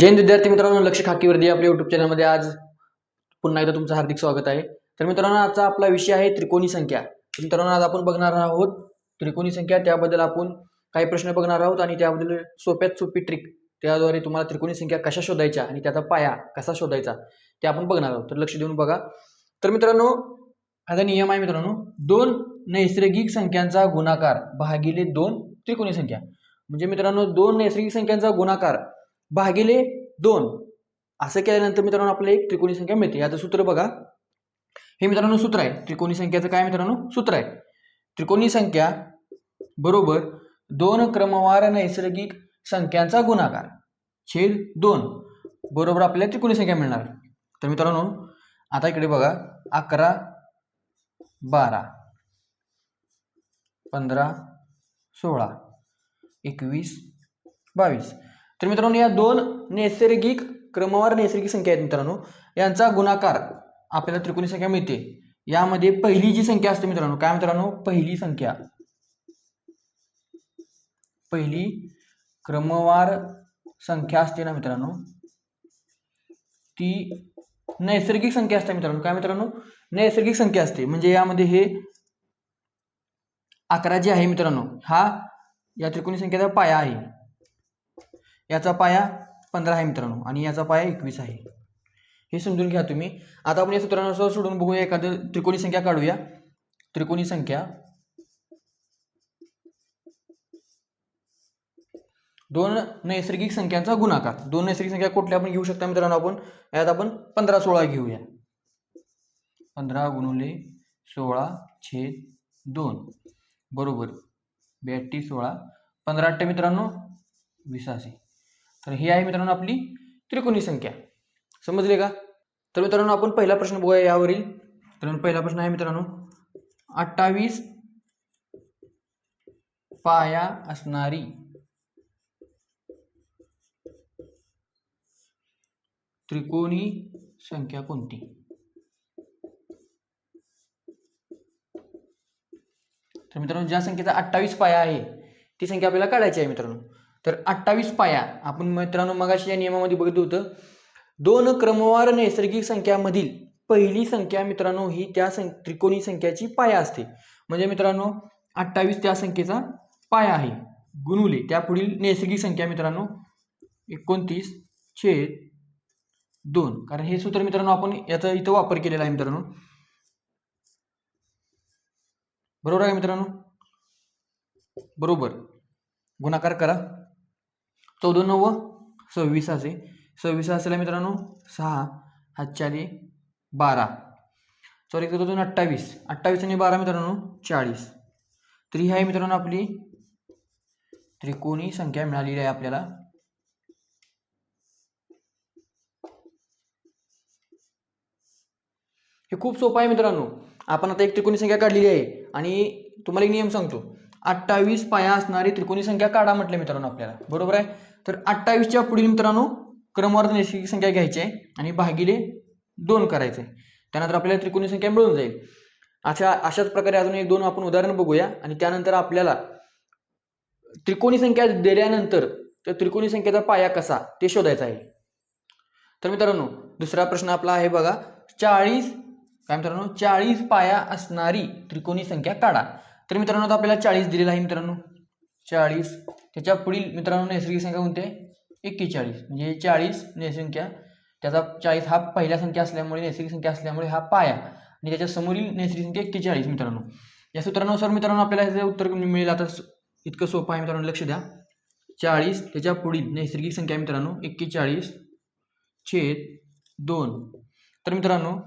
जैन विद्यार्थी मित्रांनो लक्ष खाकीवरती आपल्या युट्यूब चॅनलमध्ये आज पुन्हा एकदा तुमचं हार्दिक स्वागत आहे. तर मित्रांनो आजचा आपला विषय आहे त्रिकोणी संख्या. मित्रांनो आज आपण बघणार आहोत त्रिकोणी संख्या. त्याबद्दल आपण काही प्रश्न बघणार आहोत आणि त्याबद्दल सोप्यात सोपी ट्रिक त्याद्वारे तुम्हाला त्रिकोणी संख्या कशा शोधायच्या आणि त्याचा पाया कसा शोधायचा ते आपण बघणार आहोत. तर लक्ष देऊन बघा. तर मित्रांनो आता नियम आहे मित्रांनो. दोन नैसर्गिक संख्यांचा गुणाकार भागिले दोन त्रिकोणी संख्या. म्हणजे मित्रांनो दोन नैसर्गिक संख्यांचा गुणाकार भागिले दोन. असं केल्यानंतर मित्रांनो आपल्याला एक त्रिकोणी संख्या मिळते. याचं सूत्र बघा. हे मित्रांनो सूत्र आहे. त्रिकोणी संख्याचं काय मित्रांनो? सूत्र आहे. त्रिकोणी संख्या बरोबर दोन क्रमवार नैसर्गिक संख्यांचा गुणाकार. छेद दोन. बरोबर आपल्याला त्रिकोणी संख्या मिळणार. तर मित्रांनो आता इकडे बघा. अकरा बारा पंधरा सोळा एकवीस बावीस. तर मित्रांनो या दोन नैसर्गिक क्रमवार नैसर्गिक संख्या आहेत मित्रांनो. यांचा गुणाकार आपल्याला त्रिकोणी संख्या मिळते. यामध्ये पहिली जी संख्या असते मित्रांनो काय मित्रांनो? पहिली संख्या. पहिली क्रमवार संख्या असते ना मित्रांनो? ती नैसर्गिक संख्या असते मित्रांनो. काय मित्रांनो? नैसर्गिक संख्या असते. म्हणजे यामध्ये हे अकरा जे आहे मित्रांनो हा या त्रिकोणी संख्येचा पाया आहे. याचा पाया पंधरा आहे मित्रांनो आणि याचा पाया एकवीस आहे. हे समजून घ्या तुम्ही. आता आपण या सूत्रानुसार सोडून बघूया एखादं त्रिकोणी संख्या काढूया. त्रिकोणी संख्या दोन नैसर्गिक संख्यांचा गुणाकार. दोन नैसर्गिक संख्या कुठल्या आपण घेऊ शकता मित्रांनो आपण? यात आपण पंधरा सोळा घेऊया. पंधरा गुणुले सोळा छेद दोन. बरोबर. ब्याऐंशी सोळा. पंधरा अठ्ठे मित्रांनो विसासी तर ही आहे मित्रांनो आपली त्रिकोणी संख्या. समजले का? तर मित्रांनो आपण पहिला प्रश्न बघूया यावरील. तर पहिला प्रश्न आहे मित्रांनो अठ्ठावीस पाया असणारी त्रिकोणी संख्या कोणती? तर मित्रांनो ज्या संख्येचा अठ्ठावीस पाया आहे ती संख्या आपल्याला काढायची आहे मित्रांनो. तर अठ्ठावीस पाया. आपण मित्रांनो मगाशी या नियमामध्ये बघितलं होतं. दोन क्रमवार नैसर्गिक संख्यामधील पहिली संख्या मित्रांनो ही त्या सं त्रिकोणी संख्याची पाया असते. म्हणजे मित्रांनो अठ्ठावीस त्या संख्येचा पाया आहे. गुणुले त्या पुढील नैसर्गिक संख्या मित्रांनो एकोणतीस छेद दोन. कारण हे सूत्र मित्रांनो आपण याचा इथं वापर केलेला आहे मित्रांनो. बरोबर आहे मित्रांनो? बरोबर. गुणाकार करा. चौदा सव्वीस असे. सव्वीस असेल मित्रांनो सहा हातचारी बारा. सॉरी दोन अठ्ठावीस. अठ्ठावीस आणि बारा मित्रांनो चाळीस. तर ही आहे मित्रांनो आपली त्रिकोणी संख्या मिळालेली आहे आपल्याला. हे खूप सोपं आहे मित्रांनो. आपण आता एक त्रिकोणी संख्या काढलेली आहे आणि तुम्हाला एक नियम सांगतो. अठ्ठावीस पाया असणारी त्रिकोणी संख्या काढा म्हटलं मित्रांनो आपल्याला. बरोबर आहे? तर अठ्ठावीसच्या पुढील मित्रांनो क्रमवार नैसर्गिक संख्या घ्यायची आहे आणि भागिले दोन करायचे. त्यानंतर आपल्याला त्रिकोणी संख्या मिळून जाईल. अशा अशाच प्रकारे अजून एक दोन आपण उदाहरण बघूया आणि त्यानंतर आपल्याला त्रिकोणी संख्या दिल्यानंतर तर त्रिकोणी संख्येचा पाया कसा ते शोधायचा आहे. तर मित्रांनो दुसरा प्रश्न आपला आहे बघा. चाळीस काय मित्रांनो? चाळीस पाया असणारी त्रिकोणी संख्या काढा. तर मित्रांनो आपल्याला चाळीस दिलेला आहे मित्रांनो. चाळीस. त्याच्या पुढील मित्रांनो नैसर्गिक संख्या कोणते एक्केचाळीस. म्हणजे चाळीस नैसर्गिक संख्या. त्याचा चाळीस हा पहिल्या संख्या असल्यामुळे नैसर्गिक संख्या असल्यामुळे हा पाया. आणि त्याच्या समोरील नैसर्गिक संख्या एक्केचाळीस मित्रांनो. या सूत्रानुसार मित्रांनो आपल्याला याचं उत्तर मिळेल आता इतकं सोपं आहे मित्रांनो लक्ष द्या. चाळीस. त्याच्या पुढील नैसर्गिक संख्या मित्रांनो एक्केचाळीस. छेद दोन. तर मित्रांनो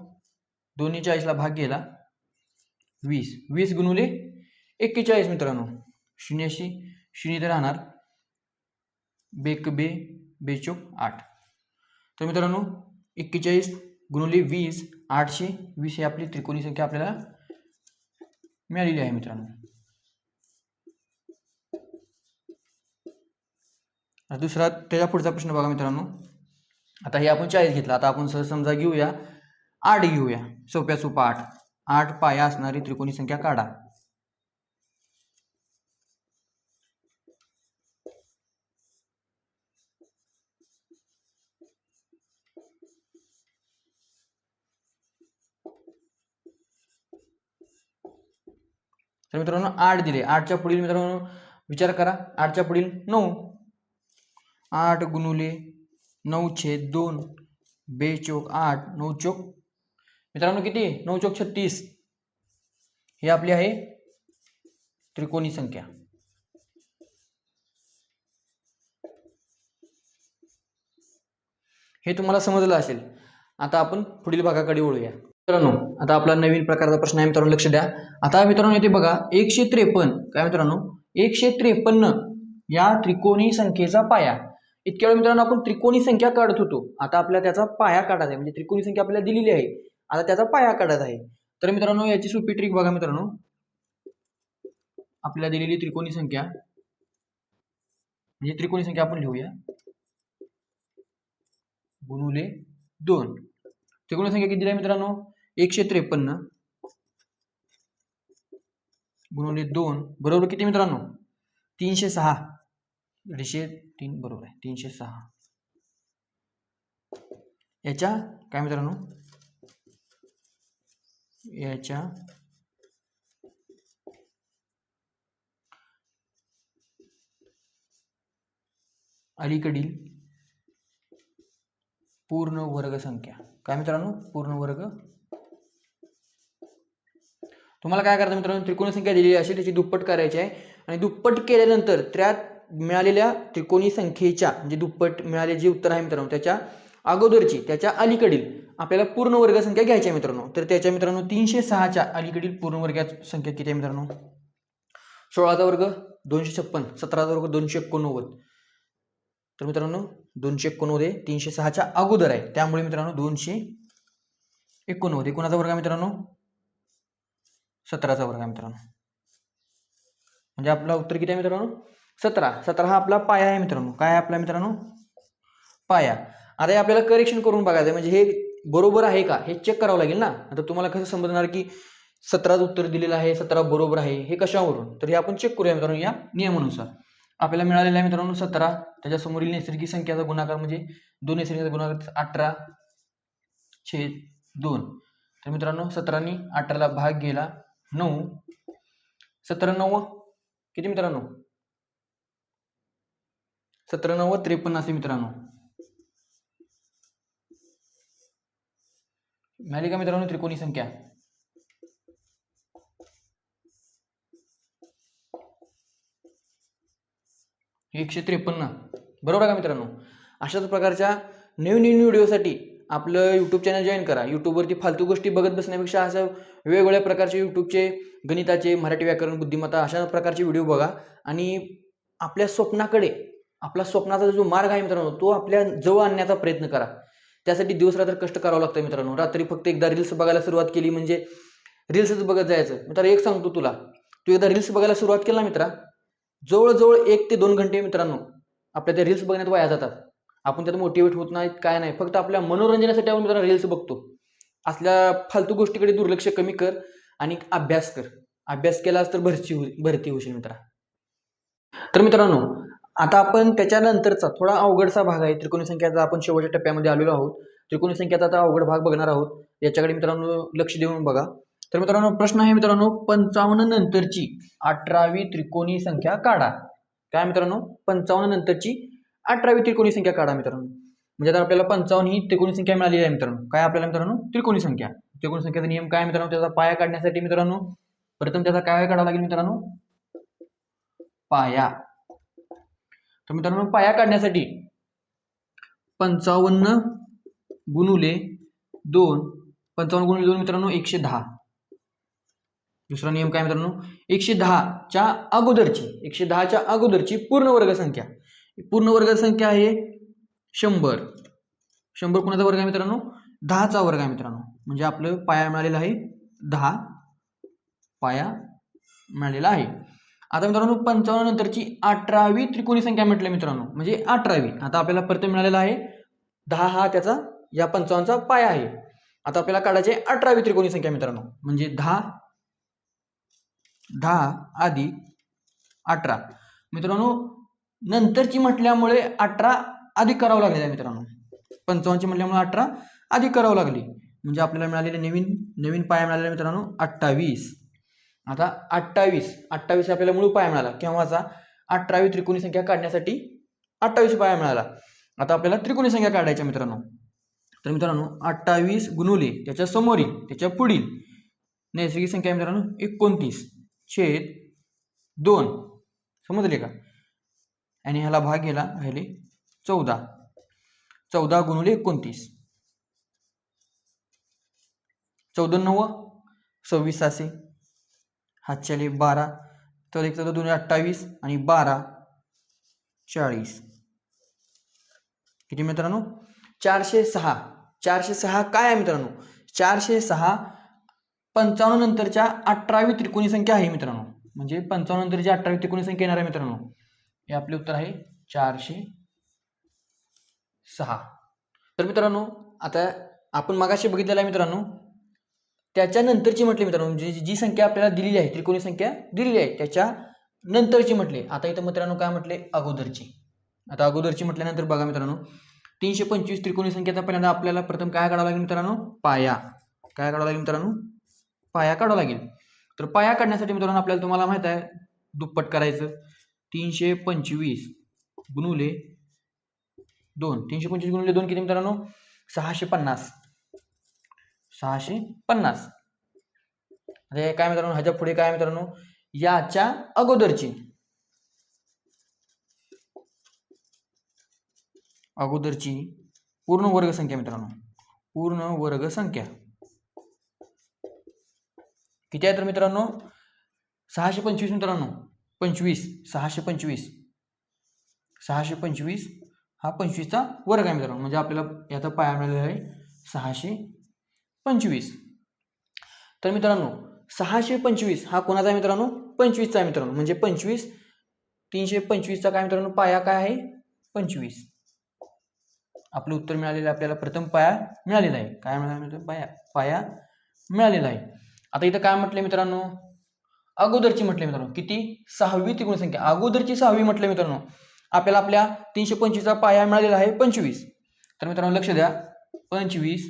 दोन्ही चाळीसला भाग गेला वीस. वीस गुणुले एक्केचाळीस मित्रांनो. शून्याशी शून्य तर राहणार. बेक बे बेचोक आठ. तर मित्रांनो एक्केचाळीस गुणुले वीस आठशे वीस ही आपली त्रिकोणी संख्या आपल्याला मिळालेली आहे मित्रांनो. दुसरा त्याच्या पुढचा प्रश्न बघा मित्रांनो. आता हे आपण चाळीस घेतला. आता आपण सहज समजा घेऊया आठ घेऊया. सोप्या सोपा आठ. आठ पाया असणारी त्रिकोणी संख्या काढा. तर मित्रांनो आठ दिले. आठच्या पुढील मित्रांनो विचार करा. आठच्या पुढील नऊ. आठ गुणुले नऊ छेद दोन. बे चोक आठ. नऊ चोक. मित्रांनो किती? नऊ चोक छत्तीस. ही आपली आहे त्रिकोणी संख्या. हे तुम्हाला समजलं असेल. आता आपण पुढील भागाकडे वळूया. मित्रांनो आता आपला नवीन प्रकारचा प्रश्न आहे मित्रांनो लक्ष द्या. आता मित्रांनो इथे बघा एकशे त्रेपन्न काय मित्रांनो? एकशे त्रेपन्न या त्रिकोणी संख्येचा पाया. इतक्या वेळ मित्रांनो आपण त्रिकोणी संख्या काढत होतो. आता आपल्याला त्याचा पाया काढायचा आहे. म्हणजे त्रिकोणी संख्या आपल्याला दिलेली आहे. आता त्याचा पाया काढायचा आहे. तर मित्रांनो याची सोपी ट्रिक बघा मित्रांनो. आपल्याला दिलेली त्रिकोणी संख्या. म्हणजे त्रिकोणी संख्या आपण लिहूया. गुणुले दोन. त्रिकोणी संख्या किती आहे मित्रांनो? एकशे त्रेपन्न. गुणवले दोन बरोबर किती मित्रांनो? तीनशे सहा. अडीचशे तीन बरोबर आहे. तीनशे सहा. याच्या काय मित्रांनो? याच्या अलीकडील पूर्ण वर्ग संख्या. काय मित्रांनो? पूर्ण वर्ग तुम्हाला काय करायचं मित्रांनो? त्रिकोणी संख्या दिलेली असेल त्याची दुप्पट करायची आहे. आणि दुप्पट केल्यानंतर त्यात मिळालेल्या त्रिकोणी संख्येच्या म्हणजे दुप्पट मिळाले जे उत्तर आहे मित्रांनो त्याच्या अगोदरची त्याच्या अलीकडील आपल्याला पूर्ण वर्ग संख्या घ्यायची आहे मित्रांनो. तर त्याच्या मित्रांनो तीनशे सहाच्या अलीकडील पूर्ण वर्गाची संख्या किती आहे मित्रांनो? सोळाचा वर्ग दोनशे छप्पन सतराचा वर्ग दोनशे एकोणनव्वद. तर मित्रांनो दोनशे एकोणनव्वद हे तीनशे सहाच्या अगोदर आहे. त्यामुळे मित्रांनो दोनशे एकोणनव्वद. एकोणाचा वर्ग आहे मित्रांनो सतराचा वर्ग आहे मित्रांनो. म्हणजे आपला उत्तर किती आहे मित्रांनो? सतरा. सतरा हा आपला पाया आहे मित्रांनो. काय आहे आपला मित्रांनो? पाया. आता हे आपल्याला करेक्शन करून बघायचं आहे म्हणजे हे बरोबर आहे का? हे चेक करावं लागेल ना? आता तुम्हाला कसं समजणार की सतराचं उत्तर दिलेलं आहे सतरा बरोबर आहे हे कशावरून? तर हे आपण चेक करूया मित्रांनो या नियमानुसार. आपल्याला मिळालेलं आहे मित्रांनो सतरा. त्याच्यासमोरील नैसर्गिक संख्याचा गुणाकार म्हणजे दोन नैसर्गिक गुणाकार अठरा छेद दोन. तर मित्रांनो सतरानी अठराला भाग गेला. नऊ. सतरा नव्व किती मित्रांनो? सतरा नव्व त्रेपन्न असे मित्रांनो. मिळाली का मित्रांनो त्रिकोणी संख्या? एकशे त्रेपन्न. बरोबर आहे का मित्रांनो? अशाच प्रकारच्या नवीन नवीन व्हिडिओसाठी आपलं यूट्यूब चॅनल जॉईन करा. यूट्यूबवरती फालतू गोष्टी बघत बसण्यापेक्षा असं वेगवेगळ्या प्रकारचे यूट्यूबचे गणिताचे मराठी व्याकरण बुद्धिमत्ता अशा प्रकारचे व्हिडिओ बघा. आणि आपल्या स्वप्नाकडे आपला स्वप्नाचा जो मार्ग आहे मित्रांनो तो आपल्या जवळ आणण्याचा प्रयत्न करा. त्यासाठी दिवस रात्र कष्ट करावं लागतं मित्रांनो. रात्री फक्त एकदा रील्स बघायला सुरुवात केली म्हणजे रील्सच बघत जायचं. मित्र एक सांगतो तुला. तू एकदा रील्स बघायला सुरुवात केला मित्रा जवळजवळ एक ते दोन घंटे मित्रांनो आपल्या त्या रील्स बघण्यात वाया जातात. आपण त्यात मोटिवेट होत नाहीत काय नाही. फक्त आपल्या मनोरंजनासाठी आपण जरा रील्स बघतो. असल्या फालतू गोष्टीकडे दुर्लक्ष कमी कर आणि अभ्यास कर. अभ्यास केलास तर भरती हो भरती होशील मित्रा. तर मित्रांनो आता आपण त्याच्यानंतरचा थोडा अवघडचा भाग आहे त्रिकोणी संख्याचा आपण शेवटच्या टप्प्यामध्ये आलेलो आहोत. त्रिकोणी संख्याचा आता अवघड भाग बघणार आहोत. याच्याकडे मित्रांनो लक्ष देऊन बघा. तर मित्रांनो प्रश्न आहे मित्रांनो पंचावन्न नंतरची अठरावी त्रिकोणी संख्या काढा. काय मित्रांनो? पंचावन्न नंतरची अठरावी त्रिकोणी संख्या काढा मित्रांनो. म्हणजे आता आपल्याला पंचावन्न ही त्रिकोणी संख्या मिळालेली आहे मित्रांनो. काय आपल्याला मित्रांनो? त्रिकोणी संख्या. त्रिकोणी संख्येचा नियम काय मित्रांनो? त्याचा पाया काढण्यासाठी मित्रांनो प्रथम त्याचा काय काढावा लागेल मित्रांनो? पाया. तर मित्रांनो पाया काढण्यासाठी पंचावन्न गुणुले दोन पंचावन्न गुणुले दोन मित्रांनो एकशे दहा. दुसरा नियम काय मित्रांनो? एकशे दहाच्या अगोदरची एकशे दहाच्या अगोदरची पूर्ण वर्ग संख्या. पूर्ण वर्ग संख्या आहे शंभर. शंभर कुणाचा वर्ग आहे मित्रांनो? दहाचा वर्ग आहे मित्रांनो. म्हणजे आपलं पाया मिळालेला आहे दहा. पाया मिळालेला आहे. आता मित्रांनो पंचावन्न नंतरची अठरावी त्रिकोणी संख्या म्हटलं मित्रांनो. म्हणजे अठरावी. आता आपल्याला परत मिळालेला आहे दहा हा त्याचा या पंचावन्नचा पाया आहे. आता आपल्याला काढायचे अठरावी त्रिकोणी संख्या मित्रांनो. म्हणजे दहा दहा आधी अठरा. मित्रांनो नंतरची म्हटल्यामुळे अठरा अधिक करावं लागले मित्रांनो. पंचावन्नची म्हटल्यामुळे अठरा अधिक करावं लागली. म्हणजे आपल्याला मिळालेले नवीन नवीन पाया मिळालेला मित्रांनो अठ्ठावीस. आता अठ्ठावीस अठ्ठावीस आपल्याला मूळ पाया मिळाला. केव्हाचा? अठरावी त्रिकोणी संख्या काढण्यासाठी अठ्ठावीस पाया मिळाला. आता आपल्याला त्रिकोणी संख्या काढायच्या मित्रांनो. तर मित्रांनो अठ्ठावीस गुणुले त्याच्या समोरील त्याच्या पुढील नैसर्गिक संख्या मित्रांनो एकोणतीस. छेद दोन. समजले का? आणि ह्याला भाग गेला राहिले चौदा. चौदा गुणुले एकोणतीस. चौदा नव्व सव्वीस असे हातच्याले बारा. तर एक चौदा दोन अठ्ठावीस आणि बारा चाळीस. किती मित्रांनो? चारशे सहा. चारशे सहा काय आहे मित्रांनो? चारशे सहा पंचावन्न नंतरच्या अठरावी त्रिकोणी संख्या आहे मित्रांनो. म्हणजे पंचावन्न नंतरची अठरावी त्रिकोणी संख्या येणार आहे मित्रांनो. हे आपले उत्तर आहे चारशे सहा. तर मित्रांनो आता आपण मागाशी बघितलेलं आहे मित्रांनो त्याच्यानंतरची म्हटली मित्रांनो म्हणजे जी जी संख्या आपल्याला दिलेली आहे त्रिकोणी संख्या दिलेली आहे त्याच्या नंतरची म्हटली. आता इथं मित्रांनो काय म्हटले? अगोदरची. आता अगोदरची म्हटल्यानंतर बघा मित्रांनो तीनशे पंचवीस त्रिकोणी संख्येचा पहिल्यांदा आपल्याला प्रथम काय काढावं लागेल मित्रांनो? पाया. काय काढावं लागेल मित्रांनो? पाया काढावा लागेल. तर पाया काढण्यासाठी मित्रांनो आपल्याला तुम्हाला माहीत आहे दुप्पट करायचं. तीनशे पंचवीस गुणुले दोन. तीनशे पंचवीस गुणुले दोन किती मित्रांनो? सहाशे पन्नास. सहाशे पन्नास. आता हे काय मित्रांनो? ह्याच्या पुढे काय मित्रांनो? याच्या अगोदरची. अगोदरची पूर्ण वर्ग संख्या मित्रांनो. पूर्ण वर्ग संख्या किती आहे तर मित्रांनो? सहाशे पंचवीस मित्रांनो. पंचवीस सहाशे पंचवीस. सहाशे पंचवीस हा पंचवीसचा वर्ग आहे मित्रांनो. म्हणजे आपल्याला याचा पाया मिळालेला आहे सहाशे पंचवीस. तर मित्रांनो सहाशे पंचवीस हा कोणाचा आहे मित्रांनो? पंचवीसचा आहे मित्रांनो. म्हणजे पंचवीस तीनशे पंचवीसचा काय मित्रांनो? पाया काय आहे? पंचवीस. आपलं उत्तर मिळालेलं आहे आपल्याला प्रथम पाया मिळालेला आहे. काय मिळाला मित्र पाया पाया मिळालेला आहे. आता इथं काय म्हटलं मित्रांनो? अगोदरची म्हटले मित्रांनो किती? सहावी त्रिकोण संख्या अगोदरची सहावी म्हटले मित्रांनो आपल्याला आपल्या तीनशे पंचवीसचा पाया मिळालेला आहे पंचवीस. तर मित्रांनो लक्ष द्या. पंचवीस.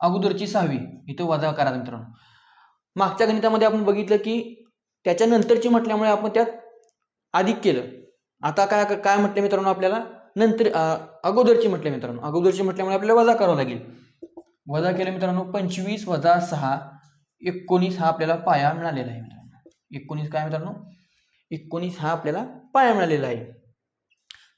अगोदरची सहावी. इथं वजा करा मित्रांनो. मागच्या गणितामध्ये आपण बघितलं की त्याच्यानंतरची म्हटल्यामुळे आपण त्यात अधिक केलं. आता काय काय म्हटले मित्रांनो आपल्याला? नंतर अगोदरची म्हटले मित्रांनो. अगोदरची म्हटल्यामुळे आपल्याला वजा करावं लागेल. वजा केलं मित्रांनो पंचवीस वजा सहा. एकोणीस हा आपल्याला पाया मिळालेला आहे मित्रांनो. एकोणीस काय मित्रांनो? एकोणीस हा आपल्याला पाया मिळालेला आहे.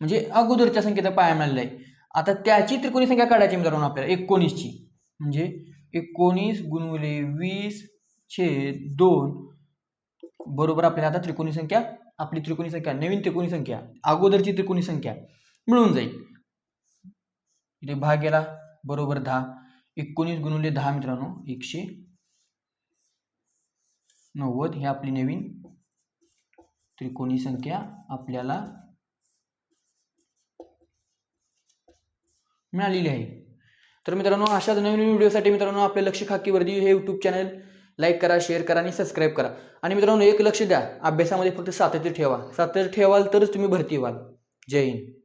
म्हणजे अगोदरच्या संख्येचा पाया मिळालेला आहे. आता त्याची त्रिकोणी संख्या काढायची मित्रांनो आपल्याला एकोणीसची. म्हणजे एकोणीस गुणवले वीस छेद दोन. बरोबर आपल्याला आता त्रिकोणी संख्या आपली त्रिकोणी संख्या नवीन त्रिकोणी संख्या अगोदरची त्रिकोणी संख्या मिळून जाईल. इथे भाग गेला बरोबर दहा. एकोणीस गुणवले दहा मित्रांनो एकशे नव्वद ही आपली नवीन त्रिकोणी संख्या आपल्याला मिळालेली आहे. तर मित्रांनो अशाच नवीन व्हिडिओसाठी मित्रांनो आपले लक्ष खाकीवरती हे यूट्यूब चॅनल लाईक करा शेअर करा आणि सबस्क्राईब करा. आणि मित्रांनो एक लक्ष द्या. अभ्यासामध्ये फक्त सातत्य ठेवा. सातत्य ठेवाल तरच तुम्ही भरती व्हाल. जय हिंद.